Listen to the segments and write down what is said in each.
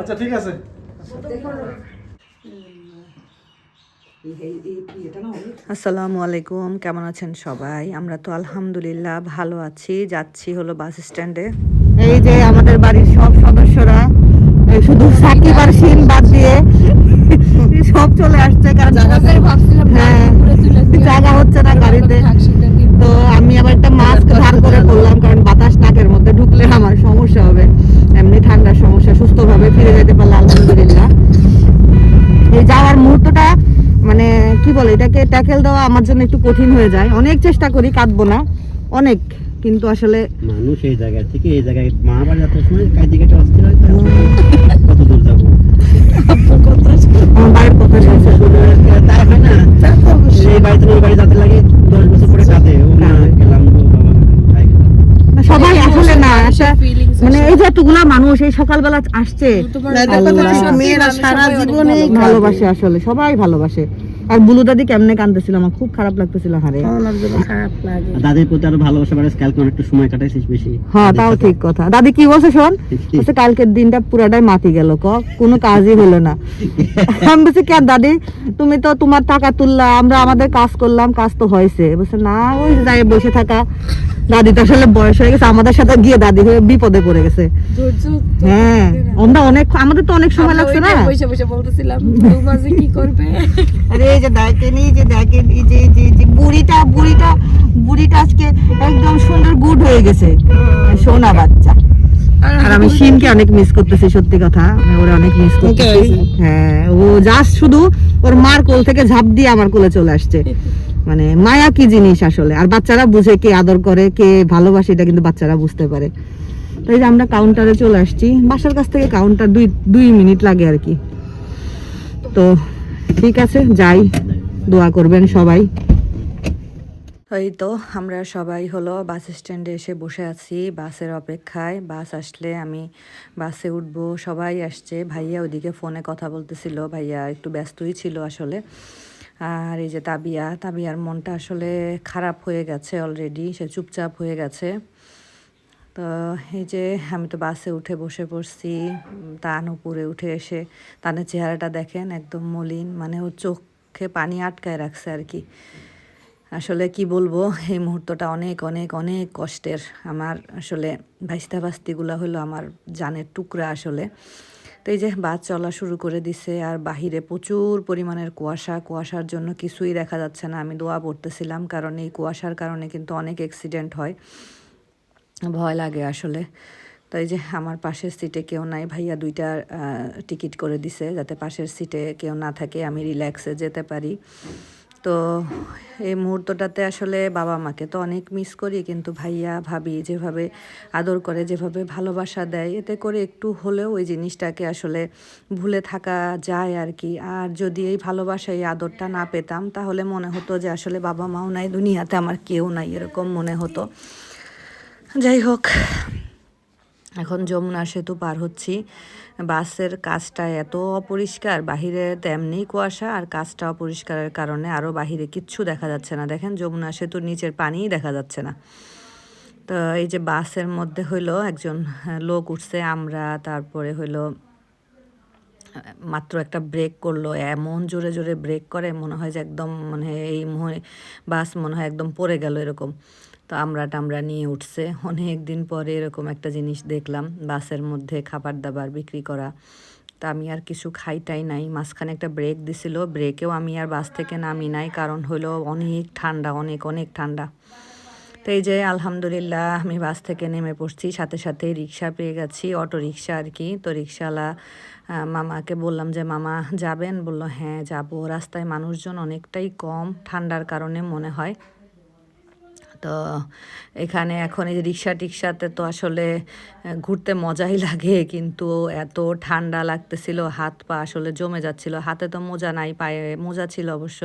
আচ্ছা ঠিক আছে। আসসালামু আলাইকুম, কেমন আছেন সবাই? আমরা তো আলহামদুলিল্লাহ ভালো আছি। যাচ্ছি হলো বাস স্ট্যান্ডে। এই যে আমাদের বাড়ির সব সদস্যরা শুধু সাকিব আর শিন বাদ দিয়ে ট্যাকেল দেওয়া আমার জন্য একটু কঠিন হয়ে যায়। অনেক চেষ্টা করি কাঁদবো না। অনেক কিন্তু আসলে মানুষ এই জায়গা থেকে এই জায়গায় মা বাড়ি যাওয়ার সময় কাজে কেটে অস্থির হয় কত দূর যাব? আমার বাড়ির কথা শুনছে তাই হয় না? এই বাড়ি থেকে ওই বাড়ি যেতে লাগে দশ বছর পরে কাঁদে। ও মা গেলাম গো বাবা তাই সবাই আসলে না মানে এই যে এতগুলা মানুষ এই সকালবেলা আসছে। মেয়েরা সারা জীবনে ভালোবাসে আসলে সবাই ভালোবাসে। আর বুলু দাদি কেমনে আমার খুব খারাপ লাগতেছিল হারে। খারাপ লাগে। দাদির প্রতি আরও ভালোবাসা বাড়ে কালকে অনেকটা সময় কাটাইছিস বেশি। হ্যাঁ তাও ঠিক কথা। দাদি কি বলছে শোন? বলছে কালকের দিনটা পুরাটাই মাটি গেল ক কোনো কাজই হলো না। আমি বলছি কে দাদি? তুমি তো তোমার টাকা তুললা আমরা আমাদের কাজ করলাম কাজ তো হয়েছে। বলছে না ওই যে যাই বসে থাকা। দাদি তো আসলে বয়স হয়ে গেছে আমাদের সাথে গিয়ে দাদি হয়ে বিপদে পড়ে গেছে। হ্যাঁ আমরা অনেক আমাদের তো অনেক সময় লাগছে না? বসে বসে বলতেছিলাম কি করবে? আরে এই যে দেখেন যে দেখেন এই যে যে যে বুড়িটা বুড়িটা বুড়িটা আজকে একদম সুন্দর গুড হয়ে গেছে। সোনা বাচ্চা। আর আমি অনেক মিস করতেছি সত্যি কথা। ওরা অনেক মিস করতেছি। হ্যাঁ ও জাস্ট শুধু ওর মার কোল থেকে ঝাঁপ দিয়ে আমার কোলে চলে আসছে। মানে মায়া কি জিনিস আসলে? আর বাচ্চারা বুঝে কে আদর করে কে ভালোবাসে এটা কিন্তু বাচ্চারা বুঝতে পারে। তো এই যে আমরা কাউন্টারে চলে আসছি। বাসার কাছ থেকে কাউন্টার দুই দুই মিনিট লাগে আর কি। তো ঠিক আছে, যাই, দোয়া করবেন সবাই। এই তো আমরা সবাই হলো বাস স্ট্যান্ডে এসে বসে আছি, বাসের অপেক্ষায়। বাস আসলে আমি বাসে উঠবো, সবাই আসছে। ভাইয়া ওদিকে ফোনে কথা বলতেছিল, ভাইয়া একটু ব্যস্তই ছিল আসলে। আর এই যে তাবিয়া, তাবিয়ার মনটা আসলে খারাপ হয়ে গেছে অলরেডি সে চুপচাপ হয়ে গেছে। তো এই যে আমি তো বাসে উঠে বসে পড়ছি তান উপরে উঠে এসে তানের চেহারাটা দেখেন একদম মলিন মানে ও চোখে পানি আটকায় রাখছে আর কি। আসলে কি বলব, এই মুহূর্তটা অনেক অনেক অনেক কষ্টের। আমার আসলে ভাইস্তা ভাস্তিগুলো হলো আমার জানের টুকরা আসলে। তো এই যে বাস চলা শুরু করে দিছে আর বাহিরে প্রচুর পরিমাণের কুয়াশা, কুয়াশার জন্য কিছুই দেখা যাচ্ছে না। আমি দোয়া পড়তেছিলাম, কারণ এই কুয়াশার কারণে কিন্তু অনেক অ্যাক্সিডেন্ট হয়। ভয় লাগে আসলে। তো এই যে আমার পাশের সিটে কেউ নাই, ভাইয়া দুইটা টিকিট করে দিছে যাতে পাশের সিটে কেউ না থাকে, আমি রিল্যাক্সে যেতে পারি। তো এই মুহূর্তটাতে আসলে বাবা মাকে তো অনেক মিস করি, কিন্তু ভাইয়া, ভাবি যেভাবে আদর করে, যেভাবে ভালোবাসা দেয়, এতে করে একটু হলেও ওই জিনিসটাকে আসলে ভুলে থাকা যায় আর কি আর যদি এই ভালোবাসা এই আদরটা না পেতাম, তাহলে মনে হতো যে আসলে বাবা মাও নাই, দুনিয়াতে আমার কেউ নাই, এরকম মনে হতো। যাই হোক এখন যমুনা সেতু পার হচ্ছি। বাসের কাজটা এত অপরিষ্কার বাহিরে তেমনি কুয়াশা আর কাজটা অপরিষ্কারের কারণে আরও বাহিরে কিচ্ছু দেখা যাচ্ছে না। দেখেন যমুনা সেতুর নিচের পানিই দেখা যাচ্ছে না। তো এই যে বাসের মধ্যে হইল একজন হ্যাঁ, লোক উঠছে আমরা তারপরে হইল মাত্র একটা ব্রেক করল। এমন জোরে জোরে ব্রেক করে মনে হয় যে একদম মানে এই বাস মনে হয় একদম পড়ে গেল এরকম। তো আমরা টামরা নিয়ে উঠছে। অনেক দিন পরে এরকম একটা জিনিস দেখলাম, বাসের মধ্যে খাবার দাবার বিক্রি করা। তা আমি আর কিছু খাইটাই নাই। মাঝখানে একটা ব্রেক দিছিল ব্রেকেও আমি আর বাস থেকে নামি নাই, কারণ হলো অনেক ঠান্ডা, অনেক অনেক ঠান্ডা। তো এই যে আলহামদুলিল্লাহ আমি বাস থেকে নেমে পড়ছি, সাথে সাথে রিক্সা পেয়ে গেছি, অটো রিক্সা আর কি। তো রিক্সাওয়ালা মামাকে বললাম যে, মামা, যাবেন? বলল হ্যাঁ যাব। রাস্তায় মানুষজন অনেকটাই কম, ঠান্ডার কারণে মনে হয়। তো এখানে এখন এই রিক্সা টিক্সাতে তো আসলে ঘুরতে মজাই লাগে, কিন্তু এত ঠান্ডা লাগতেছিল, হাত পা আসলে জমে যাচ্ছিল। হাতে তো মোজা নাই, পায়ে মোজা ছিল অবশ্য।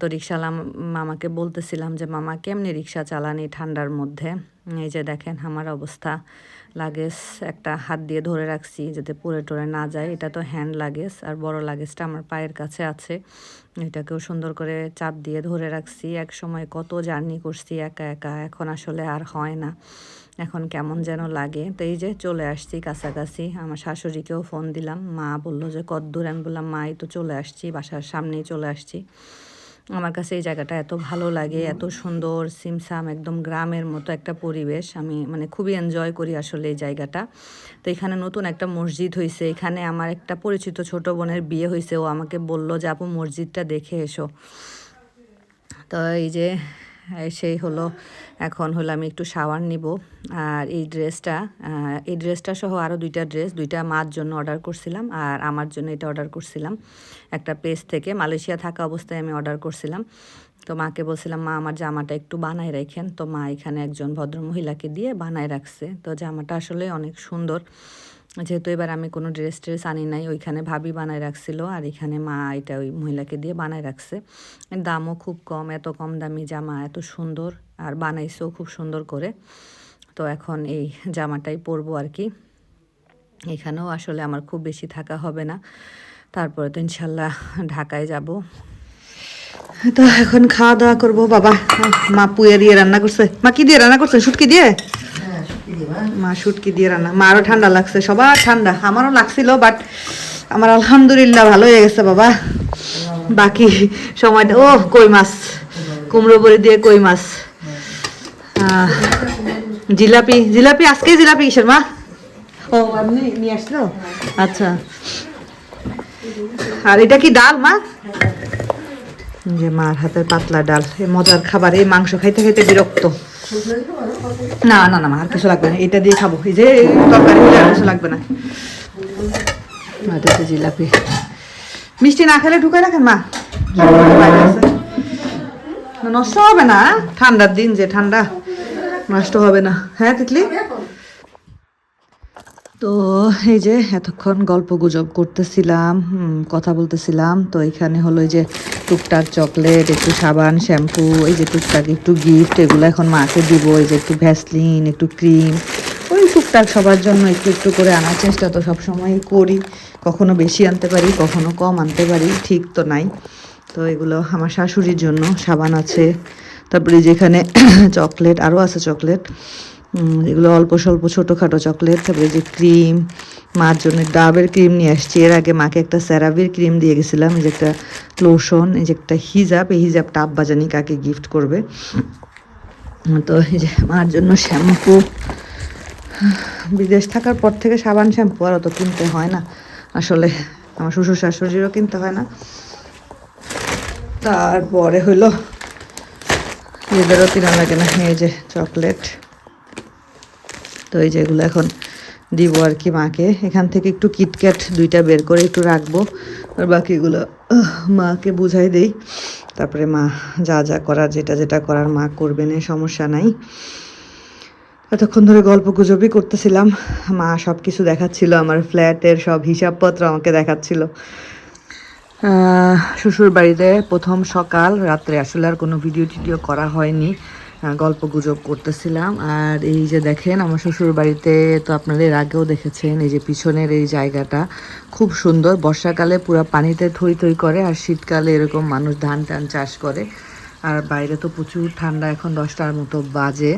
তো রিক্সাওয়ালা মামাকে বলতেছিলাম যে, মামা, কেমনি রিক্সা চালানি ঠান্ডার মধ্যে? এই যে দেখেন আমার অবস্থা। লাগেজ একটা হাত দিয়ে ধরে রাখছি, যাতে পরে টরে না যায়। এটা তো হ্যান্ড লাগেজ, আর বড় লাগেজটা আমার পায়ের কাছে আছে। এটাকেও সুন্দর করে চাপ দিয়ে ধরে রাখছি। এক সময় কত জার্নি করছি একা একা, এখন আসলে আর হয় না। এখন কেমন যেন লাগে। তো এই যে চলে আসছি কাছাকাছি, আমার শাশুড়িকেও ফোন দিলাম। মা বলল যে কদ্দূর আমি বললাম মা এই তো চলে আসছি, বাসার সামনেই চলে আসছি। আমার কাছে এই জায়গাটা এত ভালো লাগে, এত সুন্দর, সিমসাম একদম গ্রামের মতো একটা পরিবেশ। আমি মানে খুবই এনজয় করি আসলে এই জায়গাটা। তো এখানে নতুন একটা মসজিদ হয়েছে এখানে আমার একটা পরিচিত ছোট বোনের বিয়ে হয়েছে ও আমাকে বলল যে, আপু মসজিদটা দেখে এসো। তো এই যে সেই হলো। এখন হলো আমি একটু শাওয়ার নিব। আর এই ড্রেসটা এই ড্রেসটা সহ আরও দুইটা ড্রেস দুইটা মার জন্য অর্ডার করছিলাম আর আমার জন্য এটা অর্ডার করছিলাম। একটা পেজ থেকে মালয়েশিয়া থাকা অবস্থায় আমি অর্ডার করছিলাম। তো মাকে বলছিলাম, মা, আমার জামাটা একটু বানায় রাখেন। তো মা এখানে একজন ভদ্রমহিলাকে দিয়ে বানায় রাখছে। তো জামাটা আসলে অনেক সুন্দর। যেহেতু এবার আমি কোনো ড্রেস ট্রেস আনি নাই, ওইখানে ভাবি বানায় রাখছিল আর এখানে মা এটা ওই মহিলাকে দিয়ে বানায় রাখছে। দামও খুব কম, এত কম দামি জামা, এত সুন্দর আর বানাইছেও খুব সুন্দর করে। তো এখন এই জামাটাই পরবো আর কি। এখানেও আসলে আমার খুব বেশি থাকা হবে না। তারপরে তো ইনশাল্লাহ ঢাকায় যাব। তো এখন খাওয়া দাওয়া করব, বাবা। মা পুয়ে দিয়ে রান্না করছে। মা কি দিয়ে রান্না করছে? শুটকি দিয়ে? মা শুটকি দিয়ে রান্না। মা মারও ঠান্ডা লাগছে, সবার ঠান্ডা। আমারও লাগছিল বাট আমার আলহামদুলিল্লাহ ভালো হয়ে গেছে বাবা। বাকি সময়টা ও কই মাছ? কুমড়ো বড়ি দিয়ে কই মাছ? জিলাপি। জিলাপি, আজকে জিলাপি কিসের মা? ও আপনি নিয়ে আসলো? আচ্ছা। আর এটা কি ডাল, মা? যে মার হাতের পাতলা ডাল মজার খাবার, এই মাংস খাইতে খাইতে বিরক্ত। না না না আর কিছু লাগবে না। এটা দিয়ে খাব। এই যে তরকারি হলে আর কিছু লাগবে না। জিলাপি। মিষ্টি না খেলে ঢুকে রাখেন, মা? নষ্ট হবে না ঠান্ডার দিন যে ঠান্ডা, নষ্ট হবে না। হ্যাঁ তিতলি? তো এই যে এতক্ষণ গল্প গুজব করতেছিলাম কথা বলতেছিলাম, তো এখানে হলো যে টুকটাক চকলেট, একটু সাবান, শ্যাম্পু, এই যে টুকটাক একটু গিফট এগুলো এখন মাকে দিব, এই যে একটু ভ্যাসলিন একটু ক্রিম ওই টুকটাক সবার জন্য একটু একটু করে আনার চেষ্টা তো সবসময়ই করি, কখনো বেশি আনতে পারি, কখনো কম আনতে পারি, ঠিক তো নাই। তো এগুলো আমার শাশুড়ির জন্য, সাবান আছে, তারপরে যেখানে চকলেট, আরও আছে চকলেট। এগুলো অল্প স্বল্প ছোটোখাটো চকলেট, তারপরে যে ক্রিম, মার জন্য ডাবের ক্রিম নিয়ে আসছি। এর আগে মাকে একটা স্যারাভির ক্রিম দিয়ে গেছিলাম, এই যে একটা লোশন, এই যে একটা হিজাব, এই হিজাবটা আব্বা জানি কাকে গিফট করবে। তো এই যে মার জন্য শ্যাম্পু। বিদেশ থাকার পর থেকে সাবান শ্যাম্পু আর অত কিনতে হয় না। আসলে আমার শ্বশুর শাশুড়িরও কিনতে হয় না। তারপরে হইল এদেরও কিনা লাগে না, এই যে চকলেট। তো এই যেগুলো এখন দিব আর কি মাকে। এখান থেকে একটু কিটক্যাট দুইটা বের করে একটু রাখব। আর বাকিগুলো মাকে বুঝাই দেই। তারপরে মা যা যা করার, যেটা যেটা করার মা করবে না, সমস্যা নাই। এতক্ষণ ধরে গল্প গুজবই করতেছিলাম। মা সব কিছু দেখাচ্ছিল, আমার ফ্ল্যাটের সব হিসাবপত্র আমাকে দেখাচ্ছিল। শ্বশুর বাড়িতে প্রথম সকাল, রাত্রে আসলে আর কোনো ভিডিও টিডিও করা হয়নি। গল্প গুজব করতেছিলাম। আর এই যে দেখেন, আমার শ্বশুর বাড়িতে তো আপনারা এর আগেও দেখেছেন, এই যে পিছনের এই জায়গাটা খুব সুন্দর। বর্ষাকালে পুরো পানিতে থই থই করে, আর শীতকালে এরকম মানুষ ধান টান চাষ করে। আর বাইরে তো প্রচুর ঠান্ডা, এখন দশটার মতো বাজে।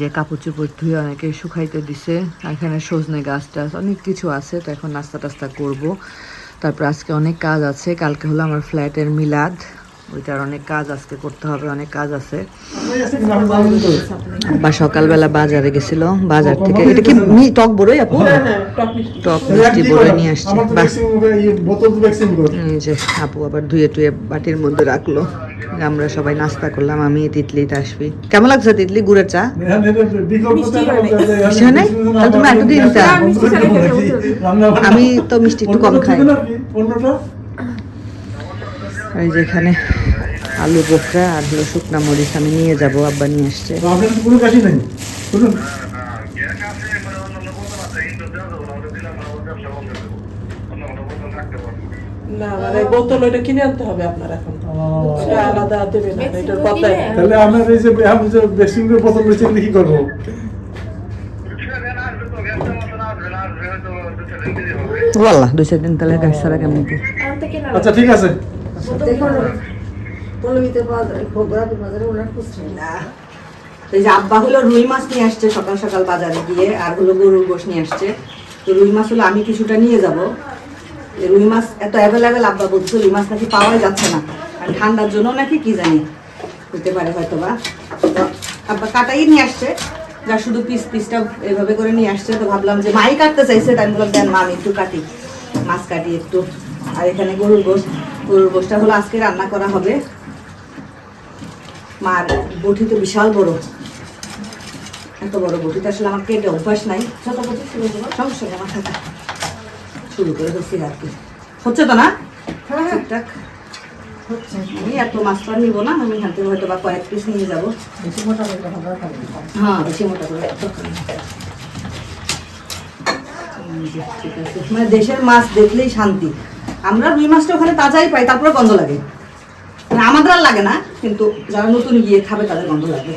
যে কাপড় চোপড় ধুয়ে অনেকে শুকাইতে দিছে। এখানে সজনে গাছ টাছ, অনেক কিছু আছে, তো এখন নাস্তা টাস্তা করব। তারপর আজকে অনেক কাজ আছে, কালকে হলো আমার ফ্ল্যাটের মিলাদ। ওইটার অনেক কাজ আজকে করতে হবে অনেক কাজ আছে। বা সকালবেলা বাজারে গেছিল বাজার থেকে এটা কি মি- টক বড়ই আপু? টক মিষ্টি। বড়ই নিয়ে আসছি। এই যে আপু আবার ধুয়ে টুয়ে বাটির মধ্যে রাখল। আমরা সবাই নাস্তা করলাম আমি তিতলি তাসবি কেমন লাগছে তিতলি গুড়ের চা? নাই? তুমি দিয়ে আমি তো মিষ্টি একটু কম খাই। পনেরোটা এই যে এখানে আলু বোখরা আর হলো শুকনা মরিচ আমি নিয়ে যাব আব্বা নিয়ে আসছে। না মানে বোতল ওইটা কিনে আনতে হবে আপনার এখন আলাদা দেবে না এটার বদলায় তাহলে আমার এই যে আমি যে বোতল কি করব? বললা দুই চার দিন তাহলে গাছ ছাড়া কেমন আচ্ছা ঠিক আছে। এই যে আব্বা হলো রুই মাছ নিয়ে আসছে সকাল সকাল বাজারে গিয়ে, আর হলো গরুর গোশ নিয়ে আসছে। তো রুই মাছ হলো আমি কিছুটা নিয়ে যাব। রুই মাছ এত অ্যাভেলেবেল আব্বা বলছে, রুই মাছ নাকি পাওয়াই যাচ্ছে না। আর ঠান্ডার জন্য নাকি কি জানি? হতে পারে হয়তো বা আব্বা কাটাই নিয়ে আসছে। যা শুধু পিস পিসটা এভাবে করে নিয়ে আসছে। তো ভাবলাম যে মাই কাটতে চাইছে, তাই বললাম, দেন মা, আমি একটু কাটি। মাছ কাটি একটু। আর এখানে গরুর গোশ। গরুর হলো আজকে রান্না করা হবে। মার বটি তো বিশাল বড়। এত বড় বটিতে আসলে আমার কেটে অভ্যাস নাই। ছোট বটি ছিল সমস্যা নেই আমার থাকে। শুরু করে দিচ্ছি আর কি। হচ্ছে তো না? ঠিকঠাক। আমি এত মাছ তো নিবো না আমি এখান থেকে হয়তো বা কয়েক পিস নিয়ে যাব। হ্যাঁ বেশি মোটা করে দরকার নেই। হুম, জি, ঠিক আছে। মানে দেশের মাছ দেখলেই শান্তি। আমরা রুই মাছটা ওখানে তাজাই পাই, তারপরে গন্ধ লাগে। মানে আমাদের আর লাগে না, কিন্তু যারা নতুন গিয়ে খাবে, তাদের গন্ধ লাগে।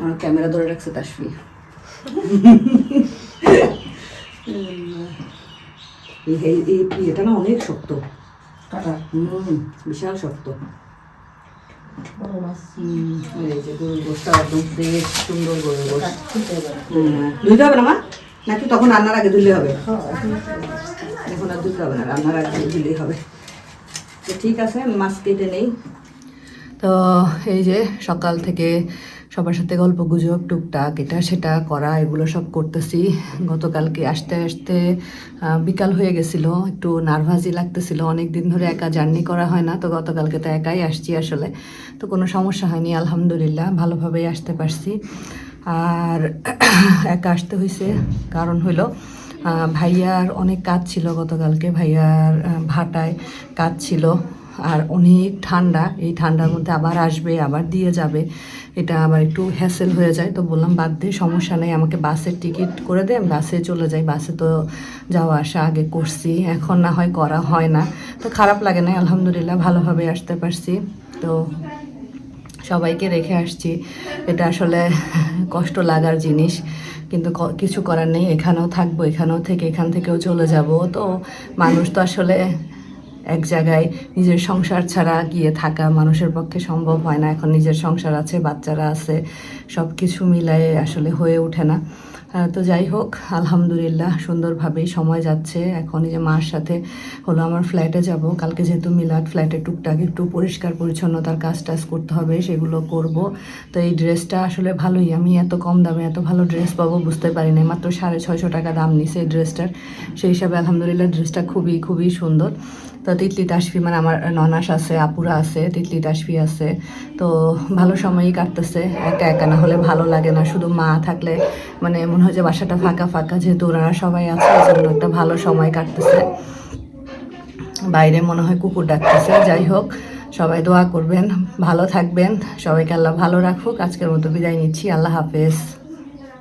আমার ক্যামেরা ধরে রাখছে তাসফি। এই ইয়েটা না অনেক শক্ত। বিশাল শক্ত। সুন্দর হবে না মা নাকি তখন রান্নার আগে ধুলে হবে এখন আর হবে না রান্নার আগে ধুলেই হবে তো ঠিক আছে মাছ কেটে নেই তো এই যে সকাল থেকে সবার সাথে গল্প গুজব, টুকটাক এটা সেটা করা, এগুলো সব করতেছি। গতকালকে আসতে আসতে বিকাল হয়ে গেছিল, একটু নার্ভাসই লাগতেছিল অনেক দিন ধরে একা জার্নি করা হয় না, তো গতকালকে তো একাই আসছি আসলে, তো কোনো সমস্যা হয়নি, আলহামদুলিল্লাহ, ভালোভাবেই আসতে পারছি। আর একা আসতে হয়েছে কারণ হইল ভাইয়ার অনেক কাজ ছিল গতকালকে, ভাইয়ার ভাটায় কাজ ছিল। আর অনেক ঠান্ডা, এই ঠান্ডার মধ্যে আবার আসবে, আবার দিয়ে যাবে। এটা আবার একটু হ্যাসেল হয়ে যায়। তো বললাম, বাদ দিয়ে সমস্যা নেই, আমাকে বাসের টিকিট করে দে, আমি বাসে চলে যাই। বাসে তো যাওয়া আসা আগে করছি, এখন না হয় করা হয় না। তো খারাপ লাগে না আলহামদুলিল্লাহ, ভালোভাবে আসতে পারছি। তো সবাইকে রেখে আসছি। এটা আসলে কষ্ট লাগার জিনিস, কিন্তু কিছু করার নেই। এখানেও থাকব, এখানেও থেকে, এখান থেকেও চলে যাব। তো মানুষ তো আসলে এক জায়গায় নিজের সংসার ছাড়া গিয়ে থাকা মানুষের পক্ষে সম্ভব হয় না। এখন নিজের সংসার আছে, বাচ্চারা আছে সব কিছু মিলায়ে আসলে হয়ে ওঠে না। তো যাই হোক, আলহামদুলিল্লাহ সুন্দরভাবেই সময় যাচ্ছে। এখন যে মার সাথে হলো আমার ফ্ল্যাটে যাব। কালকে যেহেতু মিলাদ ফ্ল্যাটে টুকটাক একটু পরিষ্কার পরিচ্ছন্নতার কাজ টাজ করতে হবে, সেগুলো করব। তো এই ড্রেসটা আসলে ভালোই, আমি এত কম দামে এত ভালো ড্রেস পাবো বুঝতে পারি না মাত্র সাড়ে ছয়শো টাকা দাম নিছে এই ড্রেসটার সেই হিসাবে আলহামদুলিল্লাহ ড্রেসটা খুবই খুবই সুন্দর। তো তিতলি তাসফি মানে আমার ননাস আছে, আপুরা আছে, তিতলি তাসফি আছে। তো ভালো সময়ই কাটতেছে। একা একা না হলে ভালো লাগে না। শুধু মা থাকলে মানে মনে হয় যে বাসাটা ফাঁকা ফাঁকা, যেহেতু ওনারা সবাই আছে ওই জন্য একটা ভালো সময় কাটতেছে। বাইরে মনে হয় কুকুর ডাকতেছে। যাই হোক, সবাই দোয়া করবেন, ভালো থাকবেন, সবাইকে আল্লাহ ভালো রাখুক। আজকের মতো বিদায় নিচ্ছি। আল্লাহ হাফেজ।